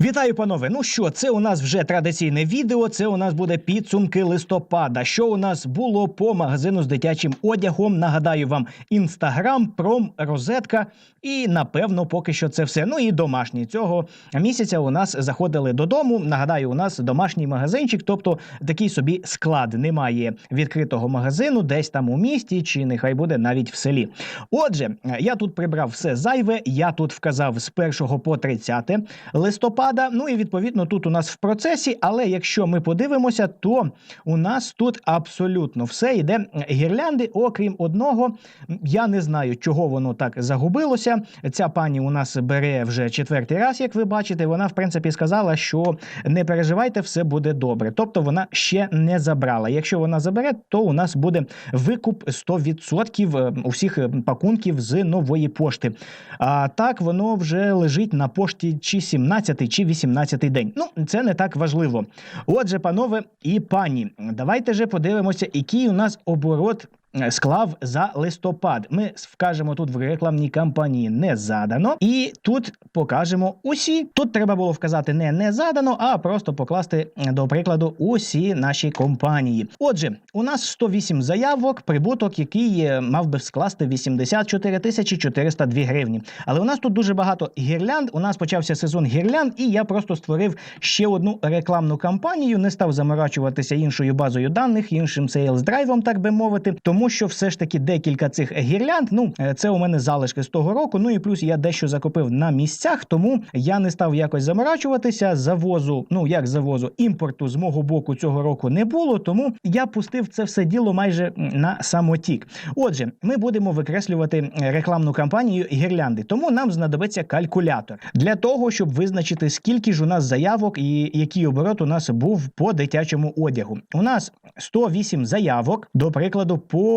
Вітаю, панове. Ну що, це у нас вже традиційне відео. Це у нас буде підсумки листопада. Що у нас було по магазину з дитячим одягом? Нагадаю вам інстаграм, пром, розетка. І напевно, поки що це все. Ну і домашні цього місяця у нас заходили додому. Нагадаю, у нас домашній магазинчик, тобто такий собі склад. Немає відкритого магазину, десь там у місті, чи нехай буде навіть в селі. Отже, я тут прибрав все зайве. Я тут вказав з 1 по 30 листопада. Ну і відповідно тут у нас в процесі. Але якщо ми подивимося, то у нас тут абсолютно все йде гірлянди, окрім одного. Я не знаю, чого воно так загубилося. Ця пані у нас бере вже четвертий раз, як ви бачите. Вона в принципі сказала, що не переживайте, все буде добре. Тобто вона ще не забрала. Якщо вона забере, то у нас буде викуп 100% усіх пакунків з нової пошти. А так воно вже лежить на пошті чи 17 чи 18 день. Ну, це не так важливо. Отже, панове і пані, давайте же подивимося, який у нас оборот. Склав за листопад. Ми вкажемо тут в рекламній кампанії не задано, і тут покажемо усі. Тут треба було вказати не не задано, а просто покласти до прикладу усі наші компанії. Отже, у нас 108 заявок, прибуток, який е, мав би скласти 84 тисячі 402 гривні. Але у нас тут дуже багато гірлянд. У нас почався сезон гірлянд, і я просто створив ще одну рекламну кампанію. Не став заморачуватися іншою базою даних, іншим сейлс драйвом, так би мовити, тому що все ж таки декілька цих гірлянд. Ну е, це у мене залишки з того року. Ну і плюс я дещо закупив на місцях, тому я не став якось заморачуватися. Завозу, ну як завозу, імпорту з мого боку цього року не було. Тому я пустив це все діло майже на самотік. Отже, ми будемо викреслювати рекламну кампанію гірлянди, тому нам знадобиться калькулятор для того, щоб визначити, скільки ж у нас заявок і який оборот у нас був по дитячому одягу. У нас 108 заявок, до прикладу, по.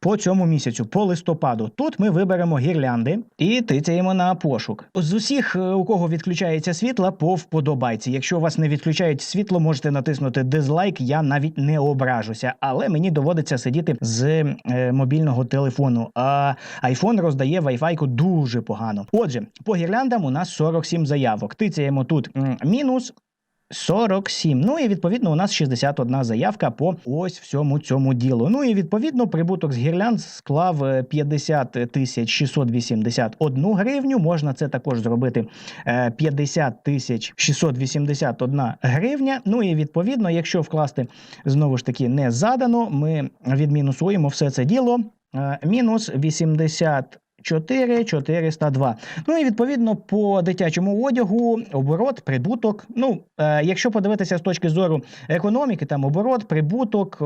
По цьому місяцю, по листопаду, тут ми виберемо гірлянди і тицяємо на пошук. З усіх, е, у кого відключається світло, по вподобайці. Якщо у вас не відключають світло, можете натиснути дизлайк. Я навіть не ображуся, але мені доводиться сидіти з е, мобільного телефону. А iPhone роздає Wi-Fi дуже погано. Отже, по гірляндам у нас 47 заявок. Тицяємо тут мінус. 47. Ну і відповідно у нас 61 заявка по ось всьому цьому ділу. Ну і відповідно прибуток з гірлянд склав е, 50 тисяч 681 гривню. Можна це також зробити е, 50 тисяч 681 гривня. Ну і відповідно, якщо вкласти знову ж таки не задано, ми відмінусуємо все це діло. Е, Мінус 80 4 402. Ну і відповідно по дитячому одягу оборот, прибуток. Ну, е, якщо подивитися з точки зору економіки, там оборот, прибуток,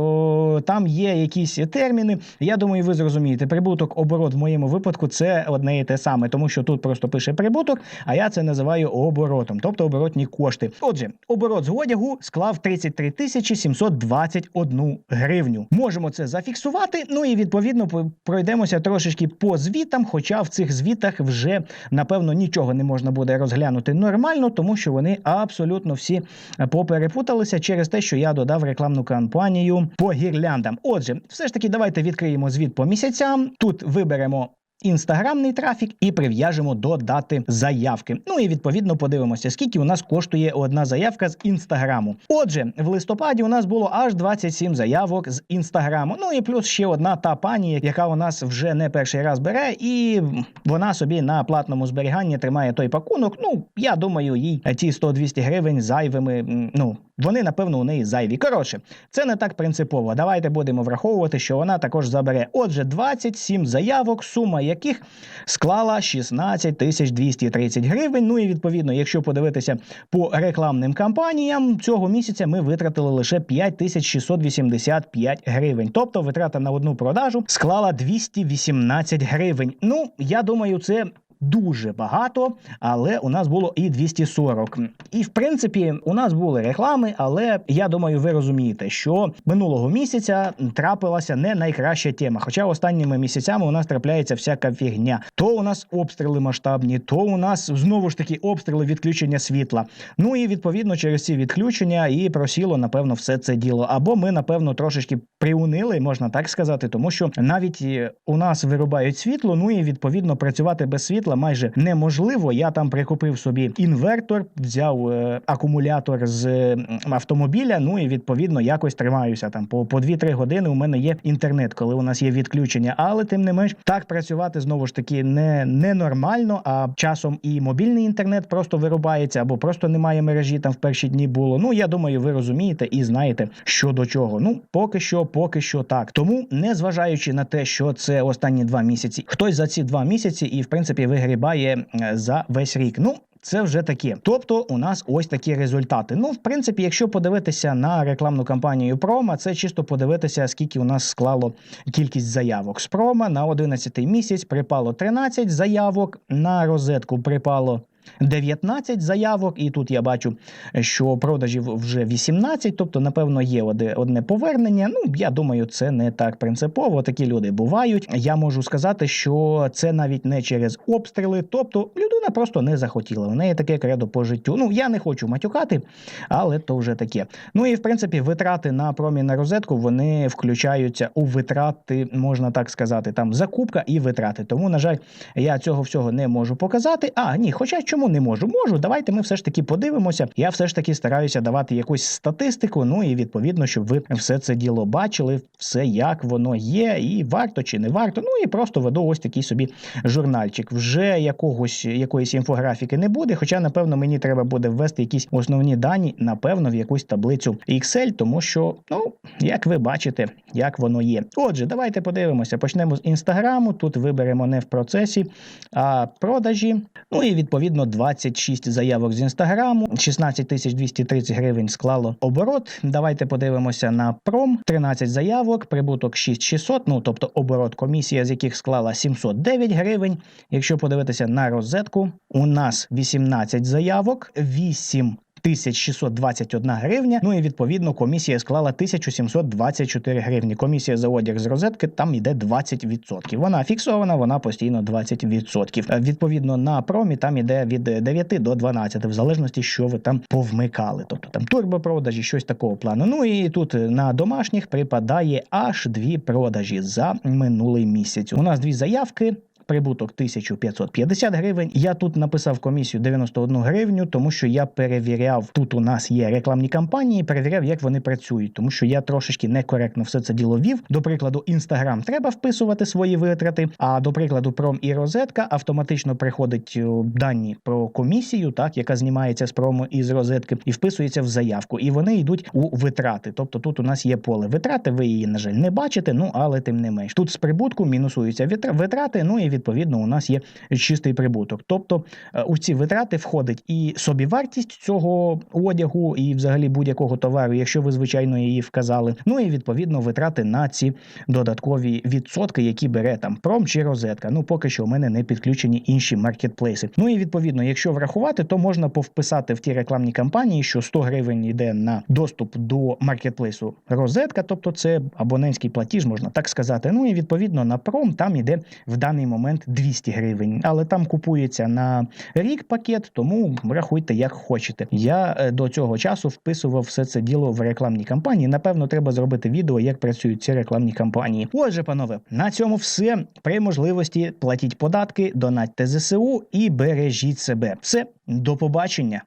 там є якісь терміни. Я думаю, ви зрозумієте. Прибуток, оборот в моєму випадку це одне і те саме, тому що тут просто пише прибуток, а я це називаю оборотом, тобто оборотні кошти. Отже, оборот з одягу склав 33 тисячі 721 гривню. Можемо це зафіксувати. Ну і відповідно по- пройдемося трошечки по звітам. Хоча в цих звітах вже напевно нічого не можна буде розглянути нормально, тому що вони абсолютно всі поперепуталися через те, що я додав рекламну кампанію по гірляндам. Отже, все ж таки, давайте відкриємо звіт по місяцям. Тут виберемо. Інстаграмний трафік і прив'яжемо до дати заявки. Ну і відповідно подивимося, скільки у нас коштує одна заявка з інстаграму. Отже, в листопаді у нас було аж 27 заявок з інстаграму. Ну і плюс ще одна та пані, яка у нас вже не перший раз бере, і вона собі на платному зберіганні тримає той пакунок. Ну я думаю, їй ті 100-200 гривень зайвими. Ну вони напевно у неї зайві. Коротше, це не так принципово. Давайте будемо враховувати, що вона також забере. Отже, 27 заявок, сума яких склала 16 тисяч 230 гривень. Ну і відповідно, якщо подивитися по рекламним кампаніям, цього місяця ми витратили лише 5 тисяч 685 гривень. Тобто витрата на одну продажу склала 218 гривень. Ну, я думаю, це. Дуже багато, але у нас було і 240. І в принципі, у нас були реклами, але я думаю, ви розумієте, що минулого місяця трапилася не найкраща тема. Хоча останніми місяцями у нас трапляється всяка фігня. То у нас обстріли масштабні, то у нас знову ж таки обстріли відключення світла. Ну і відповідно через ці відключення і просіло, напевно, все це діло. Або ми, напевно, трошечки приунили, можна так сказати, тому що навіть е, у нас вирубають світло, ну і відповідно працювати без світла. Світла майже неможливо. Я там прикупив собі інвертор, взяв е, акумулятор з е, автомобіля. Ну і відповідно якось тримаюся там по, по 2-3 години. У мене є інтернет, коли у нас є відключення. Але тим не менш так працювати знову ж таки не, нормально. А часом і мобільний інтернет просто вирубається, або просто немає мережі там в перші дні було. Ну я думаю, ви розумієте і знаєте, що до чого. Ну поки що, поки що так. Тому, незважаючи на те, що це останні два місяці, хтось за ці два місяці і в принципі вигрібає е, за весь рік. Ну. Це вже таке. Тобто, у нас ось такі результати. Ну, в принципі, якщо подивитися на рекламну кампанію Прома, це чисто подивитися, скільки у нас склало кількість заявок. З Прома на 11 місяць припало 13 заявок, на розетку припало 19 заявок, і тут я бачу, що продажів вже 18, тобто, напевно, є одне повернення. Ну, я думаю, це не так принципово. Такі люди бувають. Я можу сказати, що це навіть не через обстріли, тобто людина просто не захотіла. У неї таке кредо по життю. Ну, я не хочу матюкати, але то вже таке. Ну і в принципі, витрати на промі на розетку вони включаються у витрати, можна так сказати, там закупка і витрати. Тому, на жаль, я цього всього не можу показати. А, ні, хоча чому не можу? Можу. Давайте ми все ж таки подивимося. Я все ж таки стараюся давати якусь статистику. Ну і відповідно, щоб ви все це діло бачили, все як воно є, і варто чи не варто. Ну і просто веду ось такий собі журнальчик. Вже якогось якоїсь інфографіки не буде. Хоча, напевно, мені треба буде ввести якісь основні дані, напевно, в якусь таблицю Excel, тому що, ну, як ви бачите, як воно є. Отже, давайте подивимося. Почнемо з інстаграму. Тут виберемо не в процесі, а продажі. Ну і відповідно 26 заявок з інстаграму, 16 230 гривень склало оборот. Давайте подивимося на пром. 13 заявок, прибуток 6600, ну тобто оборот комісія, з яких склала 709 гривень. Якщо подивитися на розетку, у нас 18 заявок, 8 1621 гривня. Ну і відповідно комісія склала 1724 гривні. Комісія за одяг з розетки там йде 20%. Вона фіксована, вона постійно 20%. Е, Відповідно на промі там іде від 9 до 12, в залежності, що ви там повмикали. Тобто там турбопродажі, щось такого плану. Ну і тут на домашніх припадає аж дві продажі за минулий місяць. У нас дві заявки. Прибуток 1550 гривень. Я тут написав комісію 91 гривню, тому що я перевіряв. Тут у нас є рекламні кампанії, перевіряв, як вони працюють, тому що я трошечки некоректно все це діло вів. До прикладу, інстаграм треба вписувати свої витрати. А до прикладу, пром і розетка автоматично приходить дані про комісію, так яка знімається з прому і з розетки, і вписується в заявку. І вони йдуть у витрати. Тобто тут у нас є поле витрати. Ви її на жаль не бачите. Ну але тим не менш, тут з прибутку мінусуються витрати. Ну і відповідно у нас є чистий прибуток. Тобто е, у ці витрати входить і собівартість цього одягу, і взагалі будь-якого товару, якщо ви звичайно її вказали. Ну і відповідно витрати на ці додаткові відсотки, які бере там пром чи розетка. Ну поки що у мене не підключені інші маркетплейси. Ну і відповідно, якщо врахувати, то можна повписати в ті рекламні кампанії, що 100 гривень йде на доступ до маркетплейсу розетка, тобто це абонентський платіж, можна так сказати. Ну і відповідно на пром там іде в даний момент 200 гривень, але там купується на рік пакет, тому рахуйте як хочете. Я е, до цього часу вписував все це діло в рекламні кампанії. Напевно, треба зробити відео, як працюють ці рекламні кампанії. Отже, панове, на цьому все. При можливості платіть податки, донатьте ЗСУ і бережіть себе. Все, до побачення.